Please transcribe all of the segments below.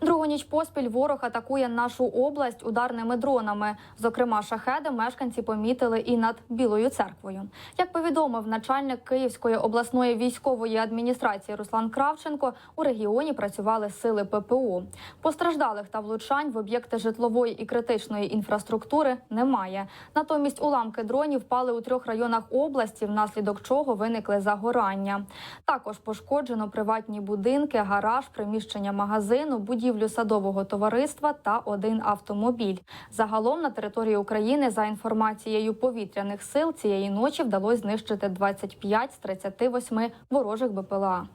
Другу ніч поспіль ворог атакує нашу область ударними дронами. Зокрема, шахеди мешканці помітили і над Білою церквою. Як повідомив начальник Київської обласної військової адміністрації Руслан Кравченко, у регіоні працювали сили ППО. Постраждалих та влучань в об'єкти житлової і критичної інфраструктури немає. Натомість уламки дронів впали у трьох районах області, внаслідок чого виникли загорання. Також пошкоджено приватні будинки, гараж, приміщення магазину, будівлю садового товариства та один автомобіль. Загалом на території України, за інформацією повітряних сил, цієї ночі вдалося знищити 25 з 38 ворожих БПЛА.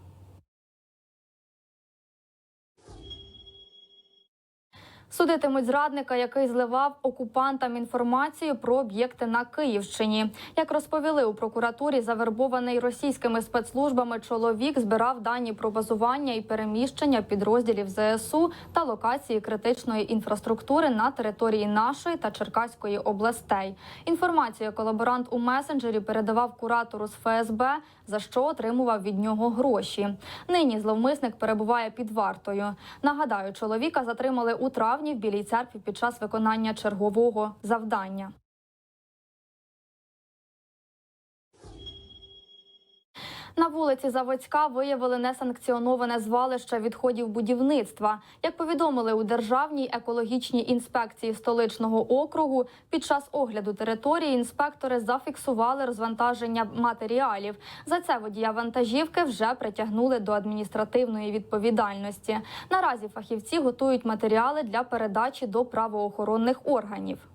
Судитимуть зрадника, який зливав окупантам інформацію про об'єкти на Київщині. Як розповіли у прокуратурі, завербований російськими спецслужбами чоловік збирав дані про базування і переміщення підрозділів ЗСУ та локації критичної інфраструктури на території нашої та Черкаської областей. Інформацію колаборант у месенджері передавав куратору з ФСБ, за що отримував від нього гроші. Нині зловмисник перебуває під вартою. Нагадаю, чоловіка затримали у травні в Білій церкві під час виконання чергового завдання. На вулиці Заводська виявили несанкціоноване звалище відходів будівництва. Як повідомили у Державній екологічній інспекції столичного округу, під час огляду території інспектори зафіксували розвантаження матеріалів. За це водія вантажівки вже притягнули до адміністративної відповідальності. Наразі фахівці готують матеріали для передачі до правоохоронних органів.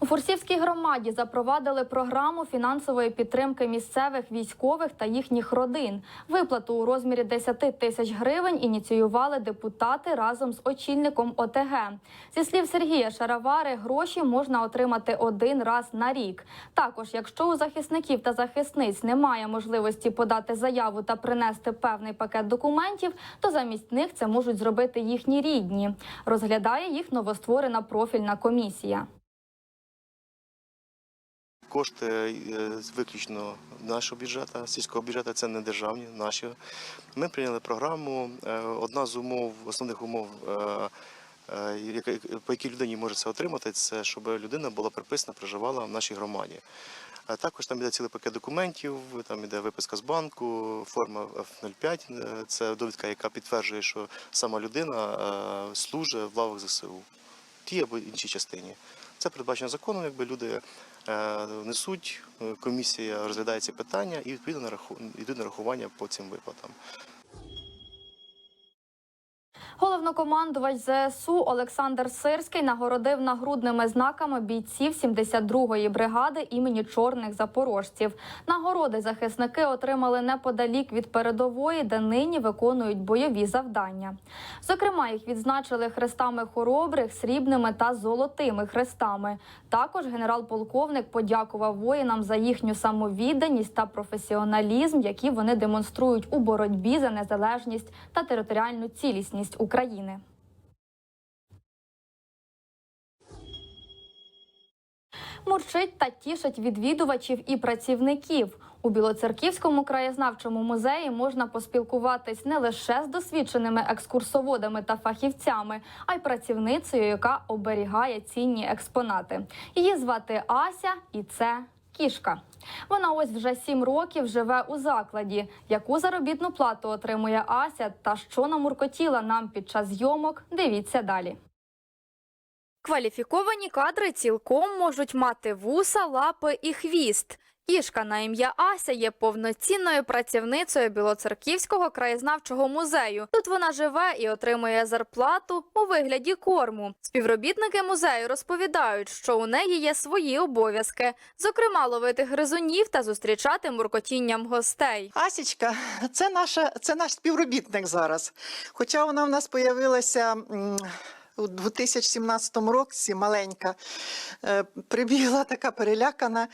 У Фурсівській громаді запровадили програму фінансової підтримки місцевих військових та їхніх родин. Виплату у розмірі 10 тисяч гривень ініціювали депутати разом з очільником ОТГ. Зі слів Сергія Шаравари, гроші можна отримати один раз на рік. Також, якщо у захисників та захисниць немає можливості подати заяву та принести певний пакет документів, то замість них це можуть зробити їхні рідні. Розглядає їх новостворена профільна комісія. Кошти е, виключно нашого бюджету, сільського бюджету, це не державні, наші. Ми прийняли програму. е, Одна з умов, основних умов, е, по якій людині може це отримати, це щоб людина була приписана, проживала в нашій громаді. Також там йде цілий пакет документів, там йде виписка з банку, форма F05, е, це довідка, яка підтверджує, що сама людина служить в лавах ЗСУ, тій або іншій частині. Це передбачено законом, якби люди е, несуть, е, комісія розглядає ці питання і відповідно на нарахування по цим виплатам. Головнокомандувач ЗСУ Олександр Сирський нагородив нагрудними знаками бійців 72-ї бригади імені чорних запорожців. Нагороди захисники отримали неподалік від передової, де нині виконують бойові завдання. Зокрема, їх відзначили хрестами хоробрих, срібними та золотими хрестами. Також генерал-полковник подякував воїнам за їхню самовідданість та професіоналізм, які вони демонструють у боротьбі за незалежність та територіальну цілісність України. Мурчить та тішить відвідувачів і працівників. У Білоцерківському краєзнавчому музеї можна поспілкуватись не лише з досвідченими екскурсоводами та фахівцями, а й працівницею, яка оберігає цінні експонати. Її звати Ася, і це кішка. Вона ось вже сім років живе у закладі. Яку заробітну плату отримує Ася та що намуркотіла нам під час зйомок? Дивіться далі. Кваліфіковані кадри цілком можуть мати вуса, лапи і хвіст. Кішка на ім'я Ася є повноцінною працівницею Білоцерківського краєзнавчого музею. Тут вона живе і отримує зарплату у вигляді корму. Співробітники музею розповідають, що у неї є свої обов'язки, зокрема ловити гризунів та зустрічати муркотінням гостей. Асічка, це наша, це наш співробітник зараз. Хоча вона в нас появилася у 2017 році, маленька, е, прибігла така перелякана,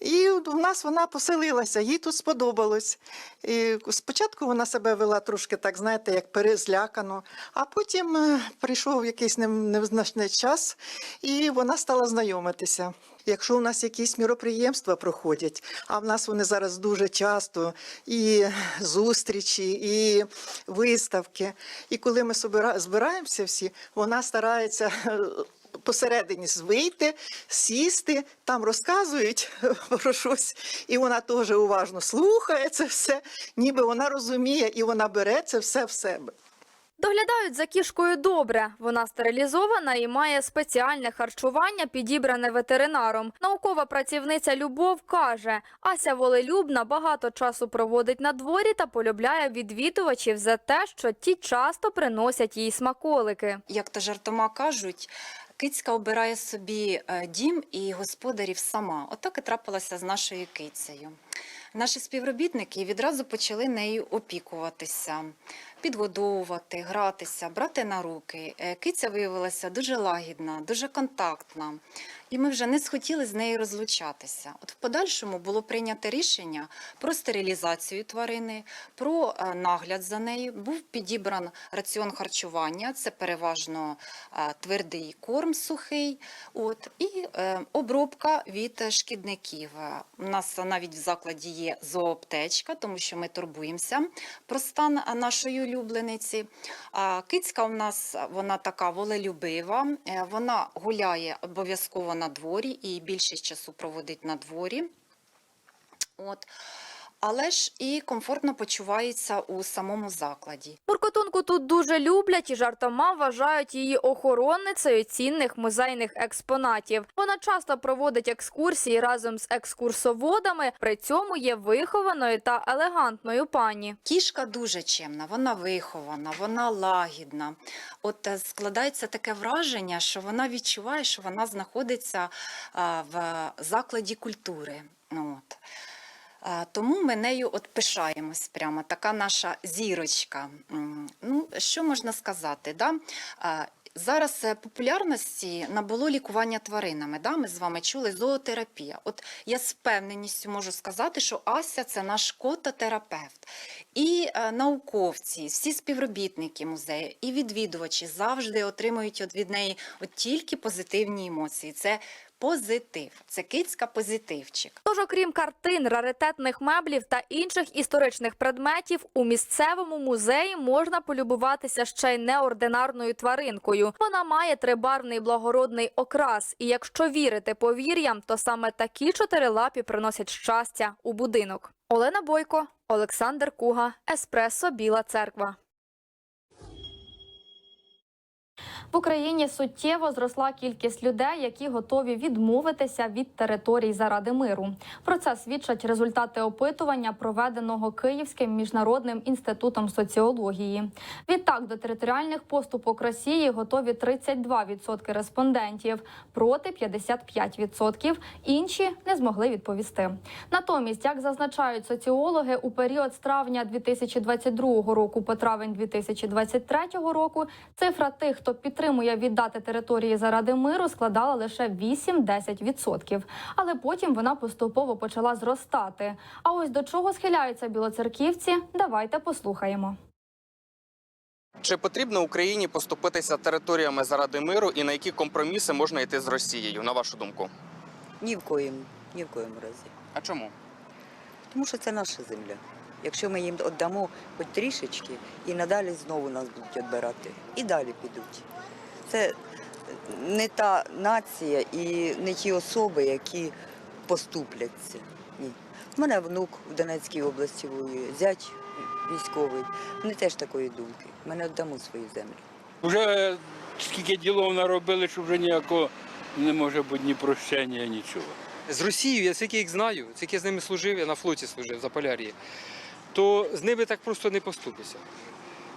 і в нас вона поселилася, їй тут сподобалось. І спочатку вона себе вела трошки так, знаєте, як перезлякано, а потім е, прийшов якийсь невизначний час, і вона стала знайомитися. Якщо у нас якісь міроприємства проходять, а в нас вони зараз дуже часто і зустрічі, і виставки. І коли ми збираємося всі, вона старається. е, Посередині вийти, сісти, там розказують про щось, і вона теж уважно слухає це все, ніби вона розуміє і вона бере це все в себе. Доглядають за кішкою добре. Вона стерилізована і має спеціальне харчування, підібране ветеринаром. Наукова працівниця Любов каже, Ася волелюбна багато часу проводить на дворі та полюбляє відвідувачів за те, що ті часто приносять їй смаколики. як то жартома кажуть, кицька обирає собі е, дім і господарів сама. Отак і трапилося з нашою кицею. Наші співробітники відразу почали нею опікуватися, підгодовувати, гратися, брати на руки. Е, Киця виявилася дуже лагідна, дуже контактна. І ми вже не схотіли з нею розлучатися. От в подальшому було прийнято рішення про стерилізацію тварини, про е, нагляд за нею. Був підібран раціон харчування, це переважно е, твердий корм сухий, от, і обробка від шкідників. У нас навіть в закладі є зооптечка, тому що ми турбуємося про стан нашої улюблениці. Кицька у нас вона така волелюбива, е, вона гуляє обов'язково на дворі і більшість часу проводить на дворі. От. Але ж і комфортно почувається у самому закладі. Муркотунку тут дуже люблять і жартома вважають її охоронницею цінних музейних експонатів. Вона часто проводить екскурсії разом з екскурсоводами, при цьому є вихованою та елегантною пані. Кішка дуже чемна, вона вихована, вона лагідна. От е, складається таке враження, що вона відчуває, що вона знаходиться в закладі культури. Ну, От. Тому ми нею от пишаємось прямо, така наша зірочка. Ну, що можна сказати? Да? Зараз е, популярності набуло лікування тваринами. Да? Ми з вами чули зоотерапія. От я з впевненістю можу сказати, що Ася це наш кототерапевт. І е, науковці, всі співробітники музею, і відвідувачі завжди отримують від неї от тільки позитивні емоції. Це позитив, це кицька позитивчик. Тож, окрім картин, раритетних меблів та інших історичних предметів, у місцевому музеї можна полюбуватися ще й неординарною тваринкою. Вона має трибарвний благородний окрас, і якщо вірити повір'ям, то саме такі чотирилапі приносять щастя у будинок. Олена Бойко, Олександр Куга, Еспресо Біла Церква. В Україні суттєво зросла кількість людей, які готові відмовитися від територій заради миру. Про це свідчать результати опитування, проведеного Київським міжнародним інститутом соціології. Відтак до територіальних поступок Росії готові 32% респондентів проти 55%. Інші не змогли відповісти. Натомість, як зазначають соціологи, у період з травня 2022 року по травень 2023 року цифра тих, хто підтримує віддати території заради миру, складала лише 8-10%. Але потім вона поступово почала зростати. А ось до чого схиляються білоцерківці, давайте послухаємо. Чи потрібно Україні поступитися територіями заради миру і на які компроміси можна йти з Росією, на вашу думку? Ні в коїм, ні в коїм разі. А чому? Тому що це наша земля. Якщо ми їм віддамо хоч трішечки, і надалі знову нас будуть відбирати. І далі підуть. Це не та нація і не ті особи, які поступляться. Ні. У мене внук в Донецькій області воює, зять військовий. Вони теж такої думки. Ми не віддамо свою землю. Вже скільки ділов наробили, що вже ніякого не може бути ні прощення, нічого. З Росією, я скільки їх знаю, скільки я з ними служив, я на флоті служив за Полярії, то з ними так просто не поступися.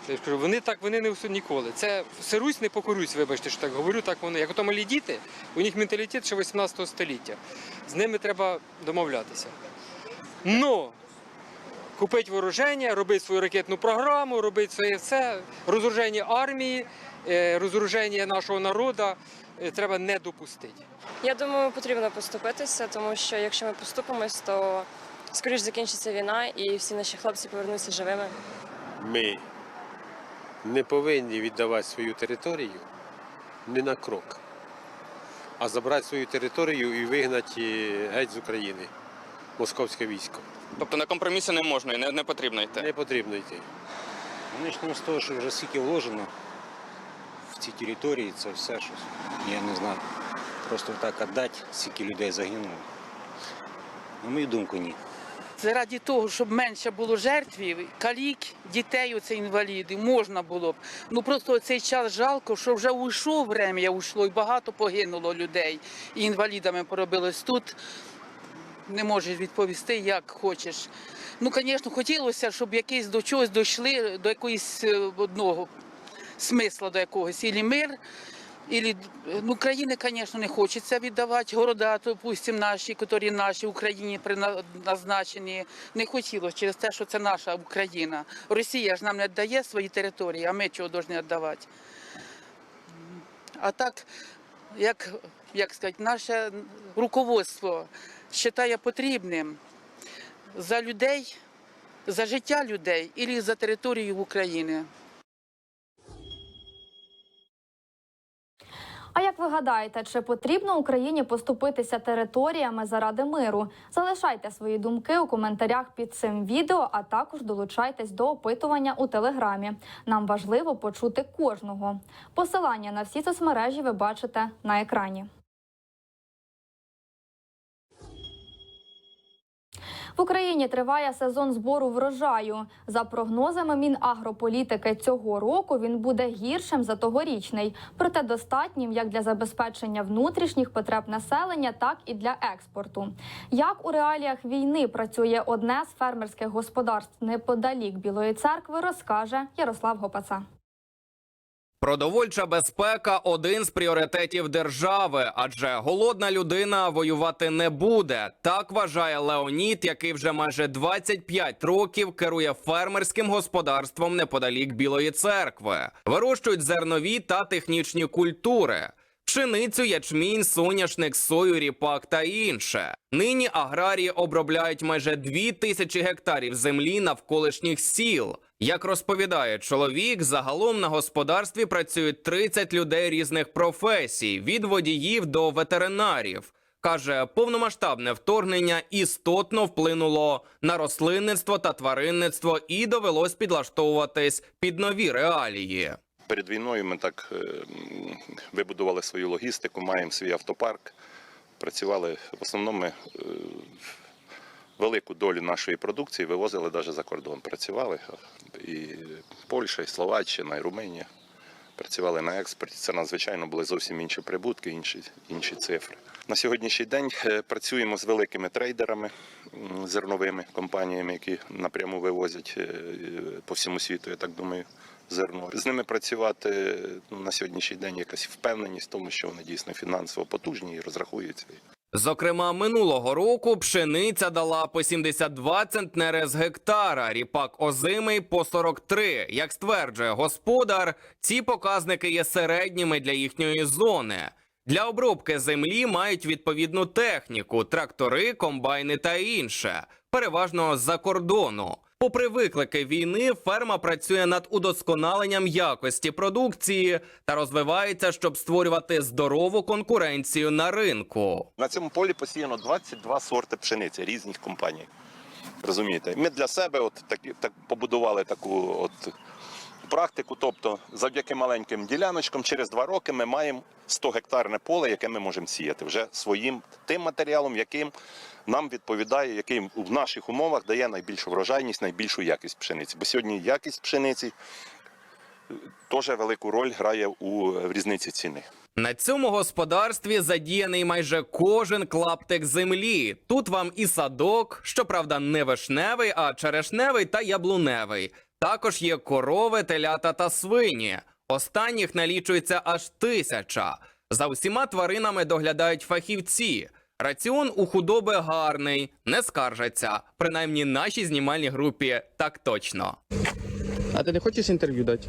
Я кажу, вони так вони не усу- ніколи. Це сирусь, не покорусь, вибачте, що так говорю, так вони. Як ото малі діти, у них менталітет ще 18 століття. З ними треба домовлятися. Но купити вооруження, робити свою ракетну програму, робити своє все, розоруження армії, е, розоруження нашого народу е, треба не допустити. Я думаю, потрібно поступитися, тому що якщо ми поступимось, то скоріш закінчиться війна і всі наші хлопці повернуться живими. Ми не повинні віддавати свою територію ні на крок. а забрати свою територію і вигнати геть з України. Московське військо. Тобто на компроміси не можна і не, не потрібно йти. Не потрібно йти. Ми почнемо з того, що вже скільки вложено в ці території, це все щось. Я не знаю. Просто так віддати, скільки людей загинуло. На мою думку, ні. Заради того, щоб менше було жертвів, калік, дітей, оце інвалідів, можна було б. Ну просто цей час жалко, що вже уйшов врем'я, уйшло, і багато погинуло людей. І інвалідами поробилось тут. Не можеш відповісти, як хочеш. Ну, звісно, хотілося, щоб якийсь до чогось дійшли, до якоїсь е, одного смисла до якогось. Ілі мир, ілі, ну, країни, звісно, не хочеться віддавати. Города, допустимо, наші, які наші Україні назначені. Не хотілося через те, що це наша Україна. Росія ж нам не віддає свої території, а ми чого повинні віддавати. А так, як, як сказати, наше руководство вважає потрібним за людей, за життя людей і за територію України. А як ви гадаєте, чи потрібно Україні поступитися територіями заради миру? Залишайте свої думки у коментарях під цим відео, а також долучайтесь до опитування у телеграмі. Нам важливо почути кожного. Посилання на всі соцмережі ви бачите на екрані. В Україні триває сезон збору врожаю. За прогнозами Мінагрополітики цього року він буде гіршим за тогорічний, проте достатнім як для забезпечення внутрішніх потреб населення, так і для експорту. Як у реаліях війни працює одне з фермерських господарств неподалік Білої церкви, розкаже Ярослав Гопаца. Продовольча безпека один з пріоритетів держави, адже голодна людина воювати не буде. Так вважає Леонід, який вже майже 25 років керує фермерським господарством неподалік Білої церкви. Вирощують зернові та технічні культури. Пшеницю, ячмінь, соняшник, сою, ріпак та інше. Нині аграрії обробляють майже дві тисячі гектарів землі навколишніх сіл. Як розповідає чоловік, загалом на господарстві працюють 30 людей різних професій, від водіїв до ветеринарів. Каже, повномасштабне вторгнення істотно вплинуло на рослинництво та тваринництво і довелось підлаштовуватись під нові реалії. Перед війною ми так е, вибудували свою логістику, маємо свій автопарк. Працювали в основному ми, е, велику долю нашої продукції вивозили навіть за кордон. Працювали і Польща, і Словаччина, і Румунія. Працювали на експорті. Це надзвичайно були зовсім інші прибутки, інші, інші цифри. На сьогоднішній день е, працюємо з великими трейдерами, зерновими компаніями, які напряму вивозять е, по всьому світу, я так думаю, зерно. З ними працювати ну, на сьогоднішній день якась впевненість в тому, що вони дійсно фінансово потужні і розрахуються. Зокрема, минулого року пшениця дала по 72 центнери з гектара, ріпак озимий по 43. Як стверджує господар, ці показники є середніми для їхньої зони. Для обробки землі мають відповідну техніку, трактори, комбайни та інше, переважно з-за кордону. Попри виклики війни, ферма працює над удосконаленням якості продукції та розвивається, щоб створювати здорову конкуренцію на ринку. На цьому полі посіяно 22 сорти пшениці різних компаній. Розумієте, ми для себе от такі так побудували таку от практику. Тобто, завдяки маленьким діляночкам, через два роки ми маємо 100 гектарне поле, яке ми можемо сіяти вже своїм тим матеріалом, яким нам відповідає, який в наших умовах дає найбільшу врожайність, найбільшу якість пшениці. Бо сьогодні якість пшениці теж велику роль грає у в різниці ціни. На цьому господарстві задіяний майже кожен клаптик землі. Тут вам і садок, щоправда, не вишневий, а черешневий та яблуневий. Також є корови, телята та свині. Останніх налічується аж тисяча. За усіма тваринами доглядають фахівці. Раціон у худоби гарний, не скаржаться. Принаймні нашій знімальній групі так точно. А ти не хочеш інтерв'ю дати?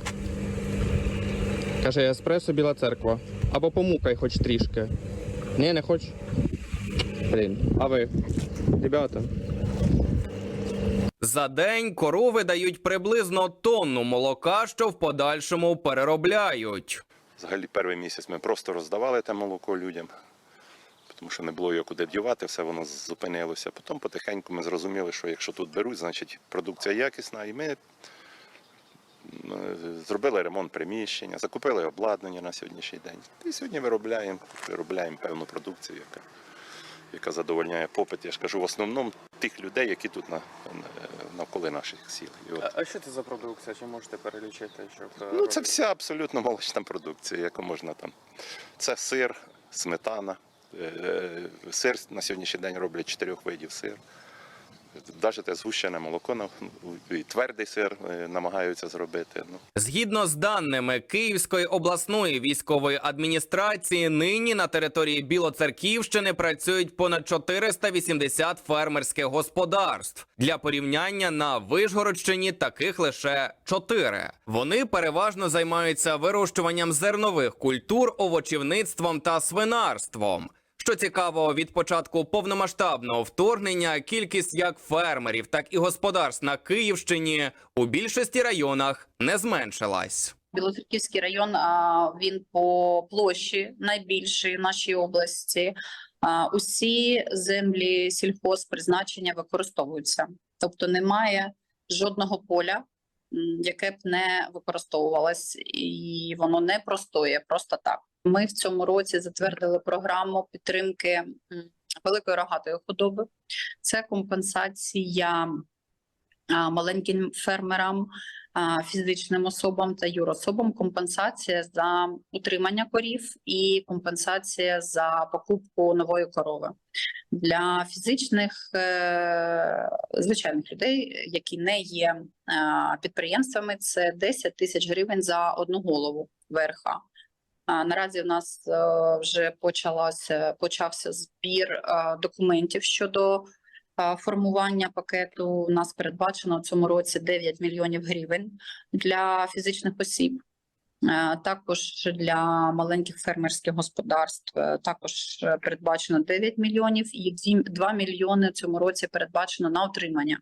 Каже, еспресо Біла церква. Або помукай хоч трішки. Ні, не хочеш? Блін, а ви? Ребята. За день корови дають приблизно тонну молока, що в подальшому переробляють. Взагалі, перший місяць ми просто роздавали те молоко людям. тому що не було його куди дівати, все воно зупинилося. Потім потихеньку ми зрозуміли, що якщо тут беруть, значить продукція якісна, і ми е, зробили ремонт приміщення, закупили обладнання на сьогоднішній день. І сьогодні виробляємо, виробляємо певну продукцію, яка, яка задовольняє попит. Я ж кажу, в основному тих людей, які тут на, навколо наших сіл. І от А що це за продукція? Чи можете перелічити? Щоб, е, Ну, це вся абсолютно молочна продукція, яку можна там. Це сир, сметана. Е, е, Сир на сьогоднішній день роблять чотирьох видів сир. Навіть те згущене молоко і твердий сир е, намагаються зробити. Ну, Згідно з даними Київської обласної військової адміністрації, нині на території Білоцерківщини працюють понад 480 фермерських господарств. Для порівняння на Вишгородщині таких лише 4. Вони переважно займаються вирощуванням зернових культур, овочівництвом та свинарством. Що цікаво, від початку повномасштабного вторгнення кількість як фермерів, так і господарств на Київщині у більшості районах не зменшилась. Білоцерківський район він по площі найбільший в нашій області. Усі землі сільхозпризначення використовуються, тобто немає жодного поля, яке б не використовувалось, і воно не простоє просто так. Ми в цьому році затвердили програму підтримки великої рогатої худоби. Це компенсація маленьким фермерам, фізичним особам та юрособам компенсація за утримання корів і компенсація за покупку нової корови для фізичних е, звичайних людей, які не є підприємствами. Це 10 тисяч гривень за одну голову ВРХ. Наразі в нас е, вже почалося почався збір е, документів щодо е, формування пакету. У нас передбачено в цьому році 9 мільйонів гривень для фізичних осіб. Також для маленьких фермерських господарств також передбачено 9 мільйонів і 2 мільйони в цьому році передбачено на утримання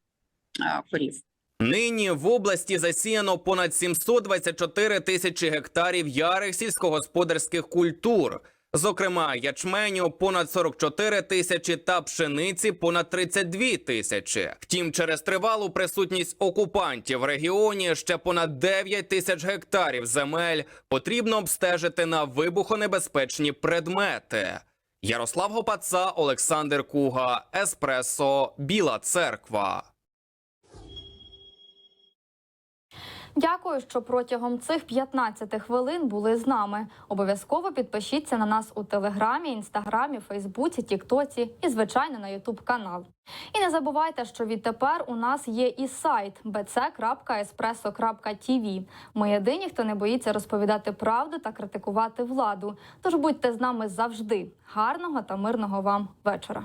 е, корів. Нині в області засіяно понад 724 тисячі гектарів ярих сільськогосподарських культур. Зокрема, ячменю понад 44 тисячі та пшениці понад 32 тисячі. Втім, через тривалу присутність окупантів в регіоні ще понад 9 тисяч гектарів земель потрібно обстежити на вибухонебезпечні предмети. Ярослав Гопаца, Олександр Куга, Еспресо, Біла Церква. Дякую, що протягом цих 15 хвилин були з нами. Обов'язково підпишіться на нас у телеграмі, інстаграмі, Фейсбуці, Тіктоці і, звичайно, на Ютуб канал. І не забувайте, що відтепер у нас є і сайт bc.espresso.tv. Ми єдині, хто не боїться розповідати правду та критикувати владу. Тож будьте з нами завжди. Гарного та мирного вам вечора.